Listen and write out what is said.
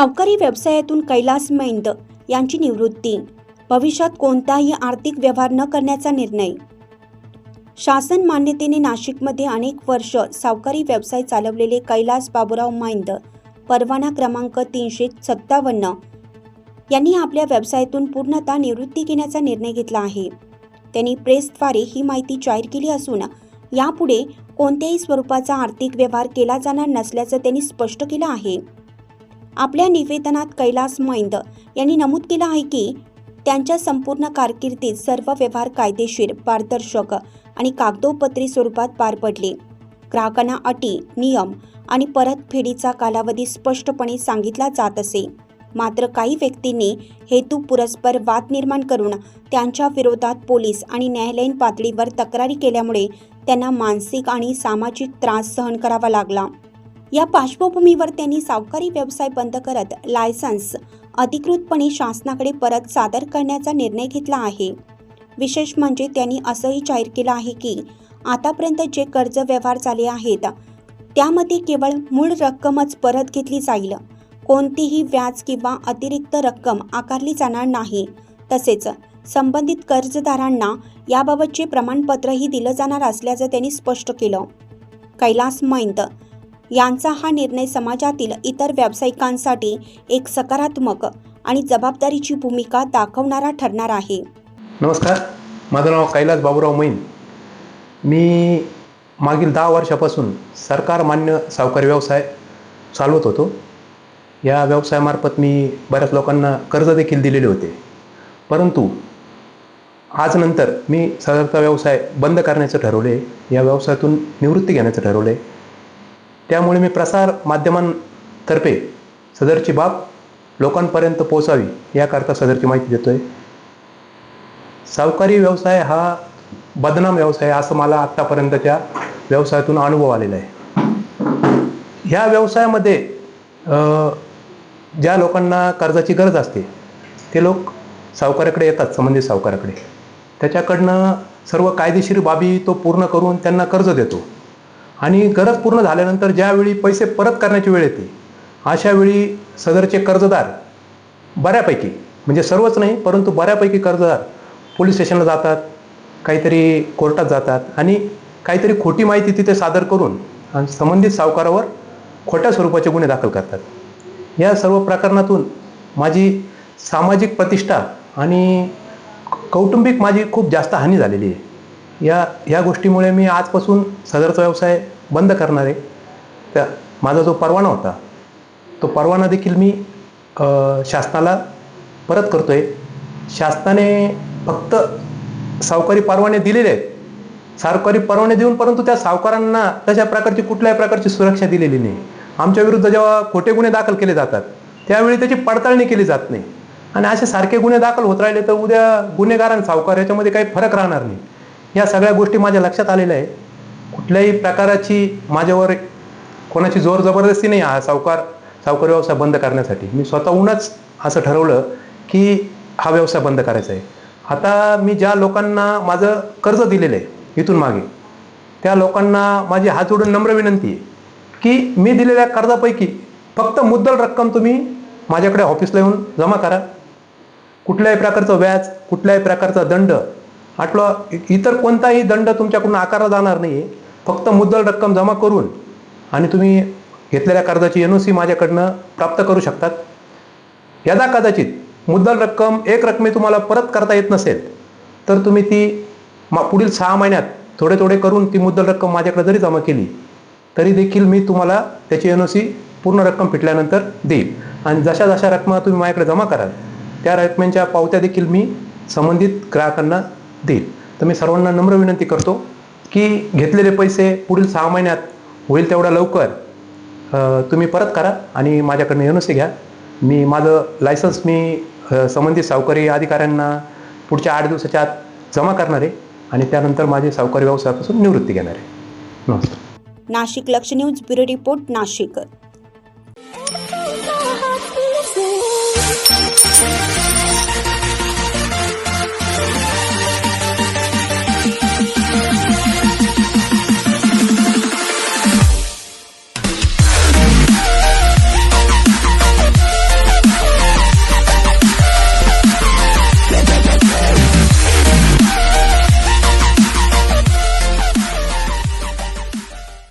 सावकारी व्यवसायातून कैलास मैंद यांची निवृत्ती. भविष्यात कोणताही आर्थिक व्यवहार न करण्याचा निर्णय. शासन मान्यतेने नाशिकमध्ये अनेक वर्ष सावकारी व्यवसाय चालवलेले कैलास बाबूराव मैंद परवाना क्रमांक तीनशे सत्तावन्न यांनी आपल्या व्यवसायातून पूर्णतः निवृत्ती घेण्याचा निर्णय घेतला आहे. त्यांनी प्रेसद्वारे ही माहिती जाहीर केली असून यापुढे कोणत्याही स्वरूपाचा आर्थिक व्यवहार केला जाणार नसल्याचं त्यांनी स्पष्ट केलं आहे. आपल्या निवेदनात कैलास मैंद यांनी नमूद केलं आहे की त्यांच्या संपूर्ण कारकिर्दीत सर्व व्यवहार कायदेशीर पारदर्शक आणि कागदोपत्री स्वरूपात पार पडले. ग्राहकांना अटी नियम आणि परतफेडीचा कालावधी स्पष्टपणे सांगितला जात असे. मात्र काही व्यक्तींनी हेतू पुरस्पर वाद निर्माण करून त्यांच्या विरोधात पोलीस आणि न्यायालयीन पातळीवर तक्रारी केल्यामुळे त्यांना मानसिक आणि सामाजिक त्रास सहन करावा लागला. या पार्श्वभूमीवर त्यांनी सावकारी व्यवसाय बंद करत लायसन्स अधिकृतपणे शासनाकडे परत सादर करण्याचा निर्णय घेतला आहे. विशेष म्हणजे त्यांनी असंही जाहीर केलं आहे की आतापर्यंत जे कर्ज व्यवहार झाले आहेत त्यामध्ये केवळ मूळ रक्कमच परत घेतली जाईल. कोणतीही व्याज किंवा अतिरिक्त रक्कम आकारली जाणार नाही. तसेच संबंधित कर्जदारांना याबाबतचे प्रमाणपत्रही दिलं जाणार असल्याचं त्यांनी स्पष्ट केलं. कैलास मैंद यांचा हा निर्णय समाजातील इतर व्यावसायिकांसाठी एक सकारात्मक आणि जबाबदारीची भूमिका दाखवणारा ठरणार आहे. नमस्कार. माझं नाव कैलास बाबूराव मैन. मी मागील दहा वर्षापासून सरकार मान्य सावकारी व्यवसाय चालवत होतो. या व्यवसायामार्फत मी बऱ्याच लोकांना कर्ज देखील दिलेले होते. परंतु आज नंतर मी सदरचा व्यवसाय बंद करण्याचं ठरवले या व्यवसायातून निवृत्ती घेण्याचं ठरवले त्यामुळे मी प्रसार माध्यमांतर्फे सदरची बाब लोकांपर्यंत पोहोचावी याकरता सदरची माहिती देतो आहे सावकारी व्यवसाय हा बदनाम व्यवसाय असं मला आत्तापर्यंतच्या व्यवसायातून अनुभव आलेला आहे. ह्या व्यवसायामध्ये ज्या लोकांना कर्जाची गरज असते ते लोक सावकाराकडे येतात संबंधित सावकाराकडे. त्याच्याकडनं सर्व कायदेशीर बाबी तो पूर्ण करून त्यांना कर्ज देतो. आणि गरज पूर्ण झाल्यानंतर ज्यावेळी पैसे परत करण्याची वेळ येते अशा वेळी सदरचे कर्जदार बऱ्यापैकी म्हणजे सर्वच नाही परंतु बऱ्यापैकी कर्जदार पोलीस स्टेशनला जातात काहीतरी कोर्टात जातात आणि काहीतरी खोटी माहिती तिथे सादर करून आणि संबंधित सावकारावर खोट्या स्वरूपाचे गुन्हे दाखल करतात. या सर्व प्रकरणातून माझी सामाजिक प्रतिष्ठा आणि कौटुंबिक माझी खूप जास्त हानी झालेली आहे. या या गोष्टीमुळे मी आजपासून सदरचा व्यवसाय बंद करणार आहे. त्या माझा जो परवाना होता तो परवाना देखील मी शासनाला परत करतो आहे शासनाने फक्त सावकारी परवाने दिलेले आहेत. सावकारी परवाने देऊन परंतु त्या सावकारांना तशा प्रकारची कुठल्याही प्रकारची सुरक्षा दिलेली नाही. आमच्या विरुद्ध जेव्हा खोटे गुन्हे दाखल केले जातात त्यावेळी त्याची पडताळणी केली जात नाही. आणि असे सारखे गुन्हे दाखल होत राहिले तर उद्या गुन्हेगार आणि सावकार याच्यामध्ये काही फरक राहणार नाही. या सगळ्या गोष्टी माझ्या लक्षात आलेल्या आहे कुठल्याही प्रकाराची माझ्यावर कोणाची जोर जबरदस्ती नाही हा सावकार सावकार व्यवसाय बंद करण्यासाठी. मी स्वतःहूनच असं ठरवलं की हा व्यवसाय बंद करायचा आहे. आता मी ज्या लोकांना माझं कर्ज दिलेलं आहे इथून मागे त्या लोकांना माझी हात जोडून नम्र विनंती आहे की मी दिलेल्या कर्जापैकी फक्त मुद्दल रक्कम तुम्ही माझ्याकडे ऑफिसला येऊन जमा करा. कुठल्याही प्रकारचं व्याज कुठल्याही प्रकारचा दंड म्हटलं इतर कोणताही दंड तुमच्याकडून आकारला जाणार नाही फक्त मुद्दल रक्कम जमा करून आणि तुम्ही घेतलेल्या कर्जाची एन ओ सी माझ्याकडनं प्राप्त करू शकतात. यदा कदाचित मुद्दल रक्कम एक रकमे तुम्हाला परत करता येत नसेल तर तुम्ही ती मा पुढील सहा महिन्यात थोडे थोडे करून ती मुद्दल रक्कम माझ्याकडे जरी जमा केली तरी देखील मी तुम्हाला त्याची एन ओ सी पूर्ण रक्कम फिटल्यानंतर देईल. आणि जशा जशा रकमा तुम्ही माझ्याकडे जमा कराल त्या रकमेच्या पावत्या देखील मी संबंधित ग्राहकांना देईल. तर मी सर्वांना नम्र विनंती करतो की घेतलेले पैसे पुढील सहा महिन्यात होईल तेवढ्या लवकर तुम्ही परत करा आणि माझ्याकडनं एन घ्या. मी माझं लायसन्स मी संबंधित सावकारी अधिकाऱ्यांना पुढच्या आठ दिवसाच्या आत जमा करणार आहे आणि त्यानंतर माझे सावकारी व्यवसायापासून निवृत्ती घेणार आहे. नमस्कार. नाशिक लक्ष न्यूज ब्युरो रिपोर्ट नाशिक.